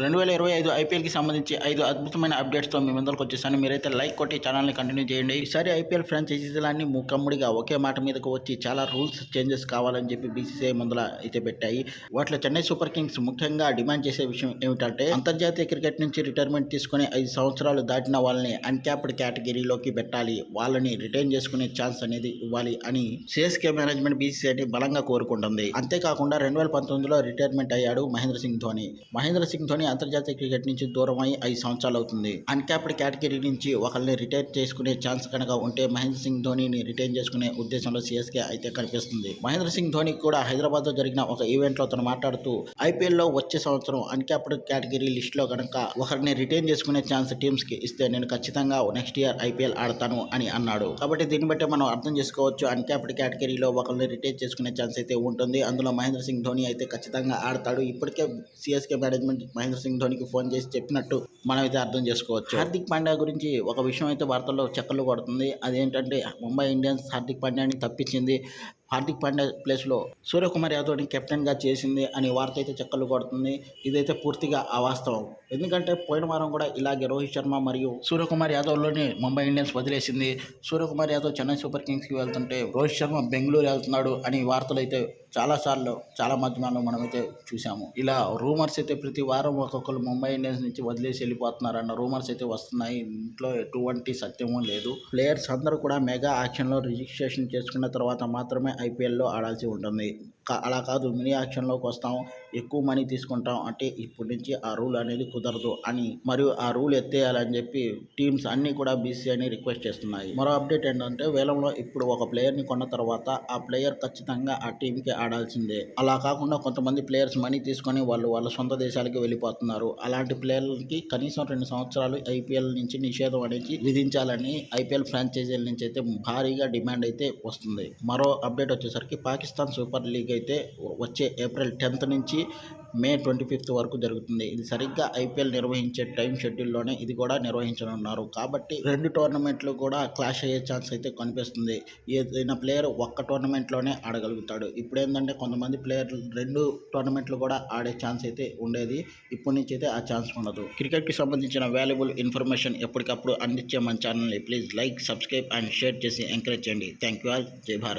రెండు వేల ఇరవై ఐదు ఐపీఎల్కి సంబంధించి ఐదు అద్భుతమైన అప్డేట్స్తో మీ ముందరకు వచ్చేసాను. మీరైతే లైక్ కొట్టి ఛానల్ని కంటిన్యూ చేయండి. ఈసారి ఐపీఎల్ ఫ్రాంచైజీలన్నీ ముక్కమ్ముడిగా ఒకే మాట మీదకు వచ్చి చాలా రూల్స్ చేంజెస్ కావాలని చెప్పి బీసీసీఐ ముందర అయితే పెట్టాయి. వాటిలో చెన్నై సూపర్ కింగ్స్ ముఖ్యంగా డిమాండ్ చేసే విషయం ఏమిటంటే అంతర్జాతీయ క్రికెట్ నుంచి రిటైర్మెంట్ తీసుకుని ఐదు సంవత్సరాలు దాటిన వాళ్ళని అన్క్యాప్డ్ కేటగిరీలోకి పెట్టాలి. వాళ్ళని రిటైన్ చేసుకునే ఛాన్స్ అనేది ఇవ్వాలి అని సిఎస్కే మేనేజ్మెంట్ బీసీసీఐని బలంగా కోరుకుంటుంది. అంతేకాకుండా రెండు వేల పంతొమ్మిదిలో రిటైర్మెంట్ అయ్యాడు మహేంద్ర సింగ్ ధోని. మహేంద్ర సింగ్ ధోని అంతర్జాతీయ క్రికెట్ నుంచి దూరం అయి ఐదు సంవత్సరాలు అవుతుంది. అన్క్యాప్డ్ కేటగిరీ నుంచి ఒకరిని రిటైర్ చేసుకునే ఛాన్స్ కనుక ఉంటే మహేంద్ర సింగ్ ధోనిని రిటైర్ చేసుకునే ఉద్దేశంలో సిఎస్కే అయితే కనిపిస్తుంది. మహేంద్ర సింగ్ ధోని కూడా హైదరాబాద్లో జరిగిన ఒక ఈవెంట్లో తను మాట్లాడుతూ ఐపీఎల్లో వచ్చే సంవత్సరం అన్క్యాప్డ్ కేటగిరీ లిస్ట్లో కనుక ఒకరిని రిటైన్ చేసుకునే ఛాన్స్ టీమ్స్కి ఇస్తే నేను ఖచ్చితంగా నెక్స్ట్ ఇయర్ ఐపీఎల్ ఆడతాను అని అన్నాడు. కాబట్టి దీన్ని బట్టి మనం అర్థం చేసుకోవచ్చు అన్క్యాప్డ్ కేటగిరీలో ఒకరిని రిటైర్ చేసుకునే ఛాన్స్ అయితే ఉంటుంది. అందులో మహేంద్ర సింగ్ ధోని అయితే ఖచ్చితంగా ఆడతాడు. ఇప్పటికే సిఎస్కే మేనేజ్మెంట్ మహేంద్ర సింగ్ ధోనికి ఫోన్ చేసి చెప్పినట్టు మనం అయితే అర్థం చేసుకోవచ్చు. హార్దిక్ పాండ్యా గురించి ఒక విషయం అయితే వార్తల్లో చక్కర్లు కొడుతుంది. అదేంటంటే ముంబై ఇండియన్స్ హార్దిక్ పాండ్యాని తప్పించింది. హార్దిక్ పాండ్యా ప్లేస్లో సూర్యకుమార్ యాదవ్ని కెప్టెన్గా చేసింది అని వార్త అయితే చక్కర్లు కొడుతుంది. ఇదైతే పూర్తిగా అవాస్తవం. ఎందుకంటే పోయిన వారం కూడా ఇలాగే రోహిత్ శర్మ మరియు సూర్యకుమార్ యాదవ్లోని ముంబై ఇండియన్స్ వదిలేసింది. సూర్యకుమార్ యాదవ్ చెన్నై సూపర్ కింగ్స్కి వెళ్తుంటే రోహిత్ శర్మ బెంగళూరు వెళ్తున్నాడు అని వార్తలు అయితే చాలాసార్లు చాలా మాధ్యమాల్లో మనమైతే చూసాము ఇలా రూమర్స్ అయితే ప్రతి వారం ఒక్కొక్కరు ముంబై ఇండియన్స్ నుంచి వదిలేసి వెళ్ళిపోతున్నారన్న రూమర్స్ అయితే వస్తున్నాయి. ఇంట్లో ఎటువంటి సత్యము లేదు. ప్లేయర్స్ అందరూ కూడా మెగా యాక్షన్లో రిజిస్ట్రేషన్ చేసుకున్న తర్వాత మాత్రమే ఐపీఎల్లో ఆడాల్సి ఉంటుంది. అలా కాదు మినీ యాక్షన్లోకి వస్తాం ఎక్కువ మనీ తీసుకుంటాం అంటే ఇప్పటి నుంచి ఆ రూల్ అనేది కుదరదు అని మరియు ఆ రూల్ ఎత్తేయాలని చెప్పి టీమ్స్ అన్నీ కూడా బీసీఐని రిక్వెస్ట్ చేస్తున్నాయి. మరో అప్డేట్ ఏంటంటే వేలంలో ఇప్పుడు ఒక ప్లేయర్ని కొన్న తర్వాత ఆ ప్లేయర్ ఖచ్చితంగా ఆ టీంకి ఆడాల్సిందే. అలా కాకుండా కొంతమంది ప్లేయర్స్ మనీ తీసుకొని వాళ్ళు వాళ్ళ సొంత దేశాలకి వెళ్ళిపోతున్నారు. అలాంటి ప్లేయర్లకి కనీసం రెండు సంవత్సరాలు ఐపీఎల్ నుంచి నిషేధం అనేది విధించాలని ఐపీఎల్ ఫ్రాంచైజీల నుంచి అయితే భారీగా డిమాండ్ అయితే వస్తుంది. మరో అప్డేట్ వచ్చేసరికి పాకిస్తాన్ సూపర్ లీగ్ అయితే వచ్చే ఏప్రిల్ టెన్త్ నుంచి మే ట్వంటీ ఫిఫ్త్ వరకు జరుగుతుంది. ఇది సరిగ్గా ఐపీఎల్ నిర్వహించే టైం షెడ్యూల్లోనే ఇది కూడా నిర్వహించనున్నారు. కాబట్టి రెండు టోర్నమెంట్లు కూడా క్లాష్ అయ్యే ఛాన్స్ అయితే కనిపిస్తుంది. ఏదైనా ప్లేయర్ ఒక్క టోర్నమెంట్లోనే ఆడగలుగుతాడు. ఇప్పుడు ఏంటంటే కొంతమంది ప్లేయర్లు రెండు టోర్నమెంట్లు కూడా ఆడే ఛాన్స్ అయితే ఉండేది. ఇప్పటి నుంచి అయితే ఆ ఛాన్స్ ఉండదు. క్రికెట్కి సంబంధించిన వాల్యుబుల్ ఇన్ఫర్మేషన్ ఎప్పటికప్పుడు అందించే మన ఛానల్ని please like subscribe and share చేసి ఎంకరేజ్ చేయండి. Thank you all. జై భారత్.